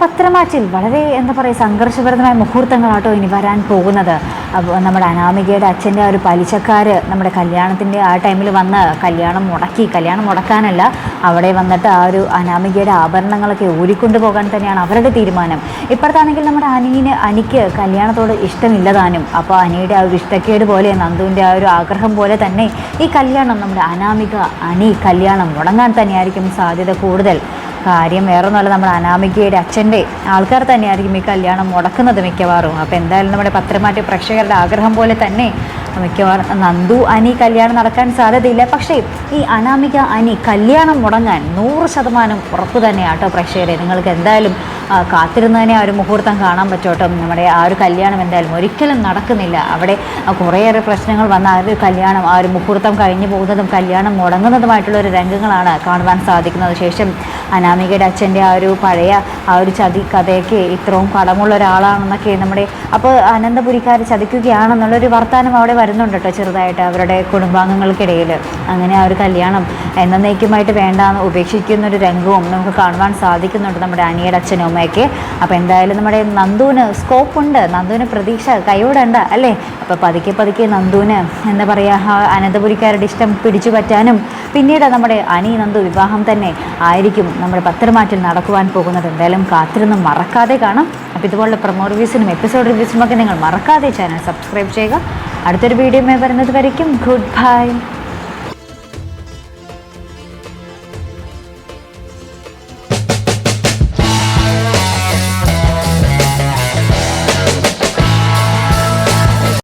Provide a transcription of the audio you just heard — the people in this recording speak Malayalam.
പത്രമാറ്റിൽ വളരെ എന്താ പറയുക സംഘർഷഭരിതമായ മുഹൂർത്തങ്ങളാട്ടോ ഇനി വരാൻ പോകുന്നത്. നമ്മുടെ അനാമികയുടെ അച്ഛന്റെ ആ ഒരു പലിശക്കാർ നമ്മുടെ കല്യാണത്തിന്റെ ആ ടൈമിൽ വന്ന് കല്യാണം മുടക്കി കല്യാണം മുടക്കാനല്ല അവിടെ വന്നിട്ട് ആ ഒരു അനാമികയുടെ ആഭരണങ്ങളൊക്കെ ഊരിക്കൊണ്ടു പോകാൻ തന്നെയാണ് അവരുടെ തീരുമാനം. ഇപ്പോഴത്താണെങ്കിൽ നമ്മുടെ അനിയന് അനിക്ക് കല്യാണത്തോട് ഇഷ്ടമില്ലതാനും അപ്പോൾ അനിയുടെ ആ ഒരു ഇഷ്ടക്കേട് പോലെ നന്ദുവിന്റെ ആ ഒരു ആഗ്രഹം പോലെ തന്നെ ഈ കല്യാണം നമ്മുടെ അനാമിക അനി കല്യാണം മുടങ്ങാൻ തന്നെയായിരിക്കും സാധ്യത കൂടുതൽ. കാര്യം വേറൊന്നുമല്ല നമ്മുടെ അനാമികയുടെ അച്ഛന്റെ ആൾക്കാർ തന്നെയായിരിക്കും ഈ കല്യാണം മുടക്കുന്നത് മിക്കവാറും. അപ്പോൾ എന്തായാലും നമ്മുടെ പത്രമാറ്റ പ്രേക്ഷകരുടെ ആഗ്രഹം പോലെ തന്നെ മിക്കവാറും നന്ദു അനി കല്യാണം നടക്കാൻ സാധ്യതയില്ല. പക്ഷേ ഈ അനാമിക അനി കല്യാണം മുടങ്ങാൻ നൂറ് ശതമാനം ഉറപ്പ് തന്നെയാണ് കേട്ടോ പ്രേക്ഷകരെ. നിങ്ങൾക്ക് എന്തായാലും കാത്തിരുന്നതിനെ ആ ഒരു മുഹൂർത്തം കാണാൻ പറ്റോട്ടോ നമ്മുടെ ആ ഒരു കല്യാണം എന്തായാലും ഒരിക്കലും നടക്കുന്നില്ല. അവിടെ കുറേയേറെ പ്രശ്നങ്ങൾ വന്ന ആ ഒരു കല്യാണം ആ ഒരു മുഹൂർത്തം കഴിഞ്ഞു പോകുന്നതും കല്യാണം മുടങ്ങുന്നതുമായിട്ടുള്ള ഒരു രംഗങ്ങളാണ് കാണുവാൻ സാധിക്കുന്നത്. ശേഷം അനാമികയുടെ അച്ഛന്റെ ആ ഒരു പഴയ ആ ഒരു ചതി കഥയൊക്കെ ഇത്രയും കടമുള്ള ഒരാളാണെന്നൊക്കെ നമ്മുടെ അപ്പോൾ അനന്തപുരിക്കാർ ചതിക്കുകയാണെന്നുള്ളൊരു വർത്തമാനം അവിടെ വരുന്നുണ്ട് കേട്ടോ ചെറുതായിട്ട് അവരുടെ കുടുംബാംഗങ്ങൾക്കിടയിൽ അങ്ങനെ ആ ഒരു കല്യാണം എന്നേക്കുമായിട്ട് വേണ്ടാന്ന് ഉപേക്ഷിക്കുന്ന ഒരു രംഗവും നമുക്ക് കാണുവാൻ സാധിക്കുന്നുണ്ട് നമ്മുടെ അനിയുടെ അച്ഛനും അമ്മയൊക്കെ. അപ്പോൾ എന്തായാലും നമ്മുടെ നന്ദുവിന് സ്കോപ്പ് ഉണ്ട് നന്ദുവിന് പ്രതീക്ഷ കൈവിടണ്ട അല്ലേ? അപ്പോൾ പതുക്കെ പതുക്കെ നന്ദുവിന് എന്താ പറയുക അനന്തപുരിക്കാരുടെ ഇഷ്ടം പിടിച്ചു പറ്റാനും പിന്നീട് നമ്മുടെ അനി നന്ദു വിവാഹം തന്നെ ആയിരിക്കും നമ്മുടെ പത്രമാറ്റിൽ നടക്കുവാൻ പോകുന്നത്. എന്തായാലും കാത്തിരുന്ന് മറക്കാതെ കാണാം. അപ്പോൾ ഇതുപോലുള്ള പ്രൊമോ റിവ്യൂസിനും എപ്പിസോഡ് റിവ്യൂസിനും ഒക്കെ നിങ്ങൾ മറക്കാതെ ചാനൽ സബ്സ്ക്രൈബ് ചെയ്യുക. അടുത്തൊരു വീഡിയോ വരുന്നത് വരയ്ക്കും. Good bye